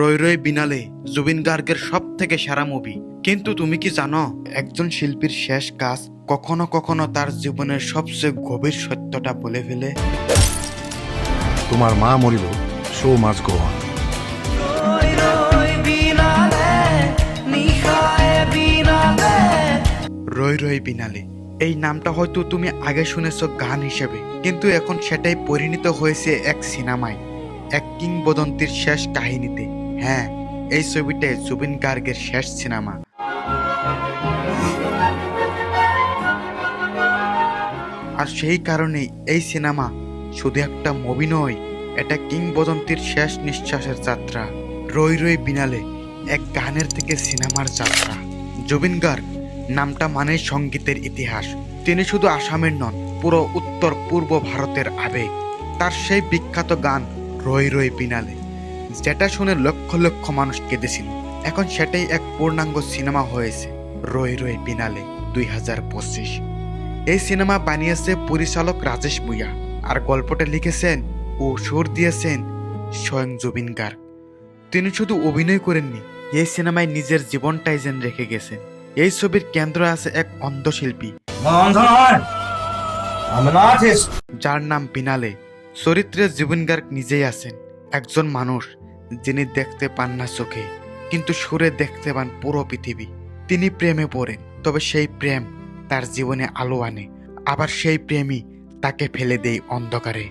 রই রই বিনালে জুবিন গার্গের সব থেকে সেরা মুভি। কিন্তু তুমি কি জানো একজন শিল্পীর শেষ কাজ কখনো কখনো তার জীবনের সবচেয়ে গভীর সত্যটা বলে ফেলে? তোমার মা মরিল শো মাছ গো রই রই বিনালে এই নামটা হয়তো তুমি আগে শুনেছো গান হিসেবে কিন্তু এখন সেটাই পরিণত হয়েছে এক সিনেমায় এক কিংবদন্তির শেষ কাহিনীতে। হ্যাঁ এই ছবিটাই জুবিন গার্গের শেষ সিনেমা। আর সেই কারণেই এই সিনেমা শুধু একটা মুভি নয়, এটা কিংবদন্তির শেষ নিঃশ্বাসের যাত্রা। রই রই বিনালে এক গানের থেকে সিনেমার যাত্রা। জুবিন গার্গ নামটা মানে সঙ্গীতের ইতিহাস। তিনি শুধু আসামের নন, পুরো উত্তর পূর্ব ভারতের আবেগ। তার সেই বিখ্যাত গান রই রই বিনালে। যেটা শুনে লক্ষ লক্ষ মানুষ কেঁদেছিল। এখন সেটাই এক পূর্ণাঙ্গ সিনেমা হয়েছে রই রই বিনালে দুই হাজার পঁচিশ। এই সিনেমা বানিয়েছে পরিচালক রাজেশ ভুইয়া আর গল্পটা লিখেছেন ও সুর দিয়েছেন স্বয়ং জুবিন গার্গ। তিনি শুধু অভিনয় করেননি এই সিনেমায় নিজের জীবনটাই যেন রেখে গেছেন। এই ছবির কেন্দ্র আছে এক অন্ধশিল্পী. যার নাম বিনালে চরিত্রে জুবিন গার্গ নিজেই আছেন একজন মানুষ। যিনি দেখতে পান না চোখে, কিন্তু সুরে দেখতে পান পুরো পৃথিবী। তিনি প্রেমে পড়েন, তবে সেই প্রেম তার জীবনে আলো আনে। আবার সেই প্রেমই তাকে ফেলে দেয় অন্ধকারে।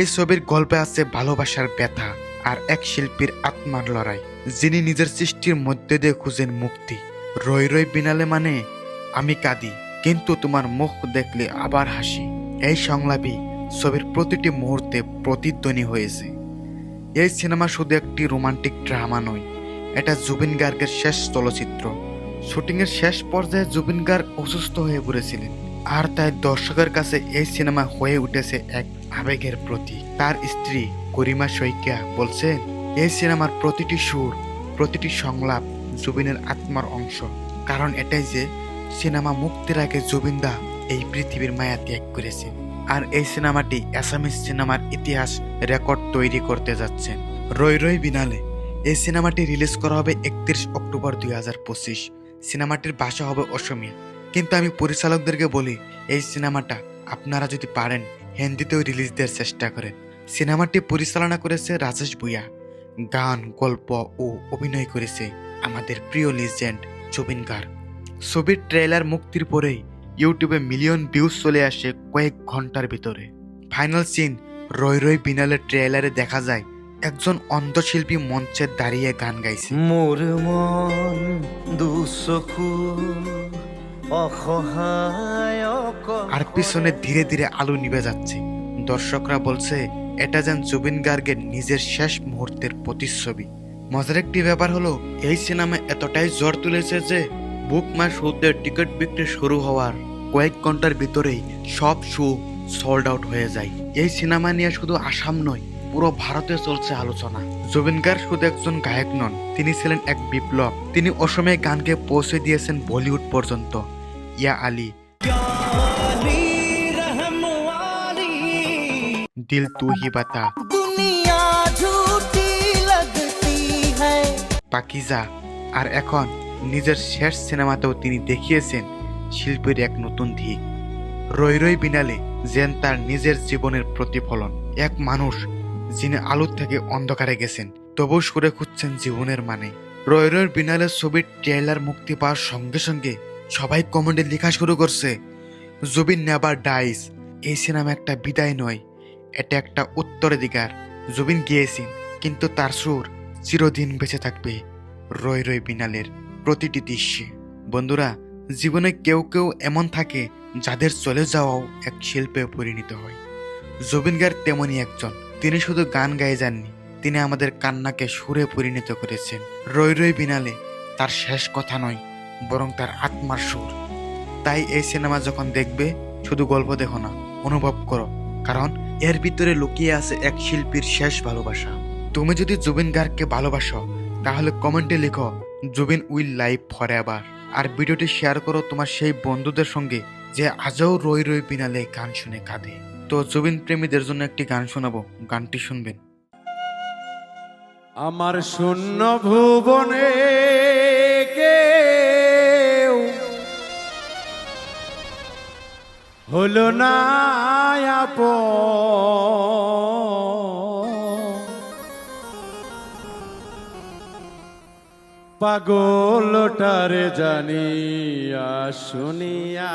এই ছবির গল্পে আছে ভালোবাসার ব্যথা আর এক শিল্পীর আত্মার লড়াই, যিনি নিজের সৃষ্টির মধ্যে দিয়ে খুঁজেন মুক্তি। রই রই বিনালে মানে আমি কাঁদি, কিন্তু তোমার মুখ দেখলে আবার হাসি। এই সংলাপই ছবির প্রতিটি মুহূর্তে প্রতিধ্বনি হয়েছে। এই সিনেমা শুধু একটি রোমান্টিক ড্রামা নয়, এটা জুবিন গার্গের শেষ চলচ্চিত্র। শুটিংয়ের শেষ পর্যায়ে জুবিন গার্গ অসুস্থ হয়ে পড়েছিলেন, আর তাই দর্শকের কাছে এই সিনেমা হয়ে উঠেছে এক আবেগের প্রতি তার স্ত্রী গরিমা শইকিয়া বলছেন, এই সিনেমার প্রতিটি সুর, প্রতিটি সংলাপ জুবিনের আত্মার অংশ। কারণ এটাই যে সিনেমা মুক্তির আগে জুবিন দা এই পৃথিবীর মায়া ত্যাগ করেছেন। আর এই সিনেমাটি অ্যাসামিস সিনেমার ইতিহাস রেকর্ড তৈরি করতে যাচ্ছেন রই রই বিনালে। এই সিনেমাটি রিলিজ করা হবে একত্রিশ অক্টোবর দুই হাজার পঁচিশ। সিনেমাটির ভাষা হবে অসমীয়া। কিন্তু আমি পরিচালকদেরকে বলি, এই সিনেমাটা আপনারা যদি পারেন, হিন্দিতেও রিলিজ দেওয়ার চেষ্টা করেন। সিনেমাটি পরিচালনা করেছে রাজেশ ভুইয়া গান, গল্প ও অভিনয় করেছে আমাদের প্রিয় লিজেন্ড জুবিন গার্গ। ছবির ট্রেলার মুক্তির পরেই ইউটিউবে মিলিয়ন ভিউজ চলে আসে কয়েক ঘণ্টার ভিতরে। ফাইনাল সিন রই রই বিনালের ট্রেলারে দেখা যায় একজন অন্ধশিল্পী মঞ্চে দাঁড়িয়ে গান গাইছে। মোর মন দুচকু আর পিছনে ধীরে ধীরে আলো নিভে যাচ্ছে। দর্শকরা বলছে এটা যেন জুবিন গার্গের নিজের শেষ মুহূর্তের প্রতিচ্ছবি। মজার একটি ব্যাপার হলো এই সিনেমা এতটাই জ্বর তুলেছে যে বুক মাই শোতে টিকিট বিক্রি শুরু হওয়ার কয়েক ঘণ্টার ভিতরেই সব শো সোল্ড আউট হয়ে যায়। এই সিনেমা নিয়ে শুধু আসাম নয় পুরো ভারতে চলছে আলোচনা। জুবিন গার্গ শুধু একজন গায়ক নন তিনি ছিলেন এক বিপ্লব। তিনি অসমে গানকে পৌঁছে দিয়েছেন বলিউড পর্যন্ত। ইয়া আলী। দিল তু হি বাতা। পাকিজা। আর এখন নিজের শেষ সিনেমাতেও তিনি দেখিয়েছেন শিল্পীর এক নতুন দিক। রই রই বিনালে যেন তার নিজের জীবনের প্রতিফলন। এক মানুষ যিনি আলোর থেকে অন্ধকারে গেছেন, তবু সুরে খুঁজছেন জীবনের মানে। রই রয় বিনালের ছবির ট্রেলার মুক্তি পাওয়ার সঙ্গে সঙ্গে সবাই কমেন্টে লেখা শুরু করছে। জুবিন নেভার ডাইস, এই সিনেমা একটা বিদায় নয়, এটা একটা উত্তরাধিকার। জুবিন গিয়েছেন, কিন্তু তার সুর চিরদিন বেঁচে থাকবে রয় রই বিনালের প্রতিটি দৃশ্যে। বন্ধুরা জীবনে কেউ কেউ এমন থাকে যাদের চলে যাওয়াও এক শিল্পে পরিণত হয়। জুবিন গার্গ তেমনই একজন। তিনি শুধু গান গায়ে যাননি, তিনি আমাদের কান্নাকে সুরে পরিণত করেছেন। রই রই বিনালে তার শেষ কথা নয়, বরং তার আত্মার সুর। তাই এই সিনেমা যখন দেখবে, শুধু গল্প দেখো না, অনুভব করো, কারণ এর ভিতরে লুকিয়ে আছে এক শিল্পীর শেষ ভালোবাসা। তুমি যদি জুবিন গার্গকে ভালোবাসো, তাহলে কমেন্টে লিখো, Zubeen will live for ever আর ভিডিওটি শেয়ার করো তোমার সেই বন্ধুদের সঙ্গে যে আজও রই রই বিনালে গান শুনে কাঁদে তো জুবিন প্রেমীদের জন্য একটি গান শোনাবো, গানটি শুনবেন আমার শূন্য ভুবনে কেউ হলো না আপন। পাগলটারে জানিয়া শুনিয়া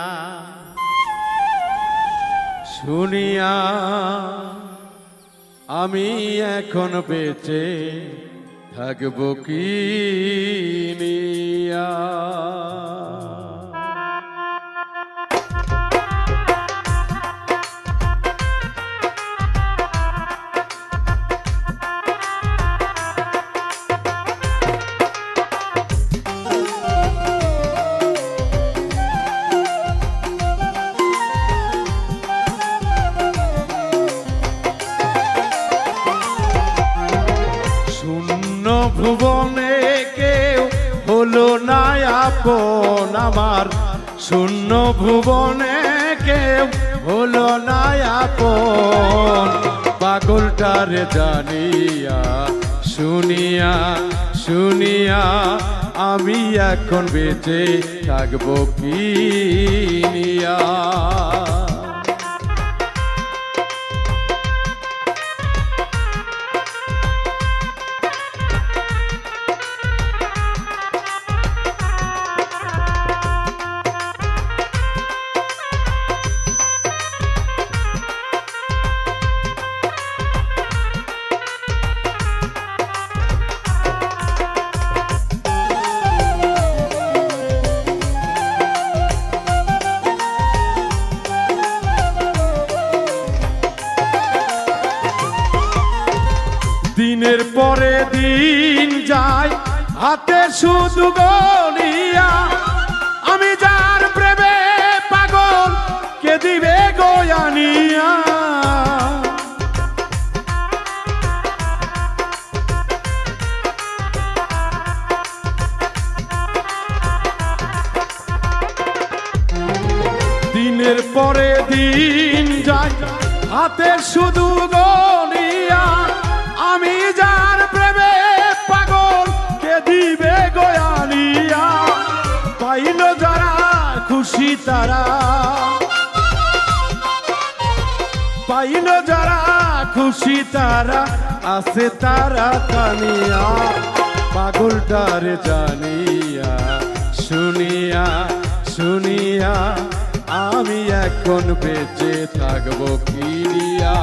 শুনিয়া আমি এখন বেঁচে থাকব কি নিয়া? হলো না আপন আমার। শূন্য ভুবনে কেউ হলো না আপন। পাগলটারে জানিয়া, শুনিয়া শুনিয়া আমি এখন বেঁচে থাকব কি নিয়া? হাতে শুধু গনিয়া, আমি যার প্রেমে পাগল, কে দিবে গয়ানিয়া দিনের পরে দিন যায়, হাতে শুধু গনিয়া তারা। পাইল যারা, খুশি তারা, আছে তারা কানিয়া, পাগলটার জানিয়া, শুনিয়া শুনিয়া, আমি এখন বেঁচে থাকব কিনিয়া